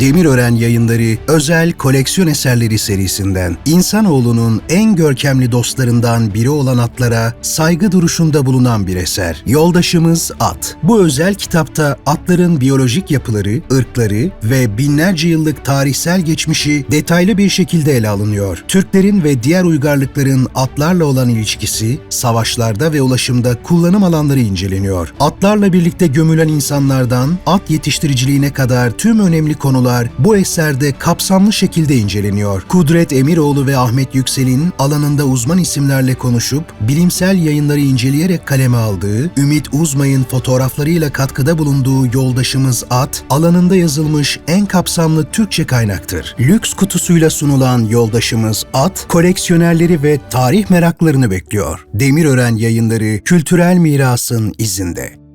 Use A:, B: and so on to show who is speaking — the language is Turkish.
A: Demirören Yayınları Özel Koleksiyon Eserleri serisinden insanoğlunun en görkemli dostlarından biri olan atlara saygı duruşunda bulunan bir eser. Yoldaşımız At. Bu özel kitapta atların biyolojik yapıları, ırkları ve binlerce yıllık tarihsel geçmişi detaylı bir şekilde ele alınıyor. Türklerin ve diğer uygarlıkların atlarla olan ilişkisi, savaşlarda ve ulaşımda kullanım alanları inceleniyor. Atlarla birlikte gömülen insanlardan at yetiştiriciliğine kadar tüm önemli konular bu eserde kapsamlı şekilde inceleniyor. Kudret Emiroğlu ve Ahmet Yüksel'in alanında uzman isimlerle konuşup bilimsel yayınları inceleyerek kaleme aldığı, Ümit Uzmay'ın fotoğraflarıyla katkıda bulunduğu Yoldaşımız At, alanında yazılmış en kapsamlı Türkçe kaynaktır. Lüks kutusuyla sunulan Yoldaşımız At, koleksiyonerleri ve tarih meraklarını bekliyor. Demirören yayınları kültürel mirasın izinde.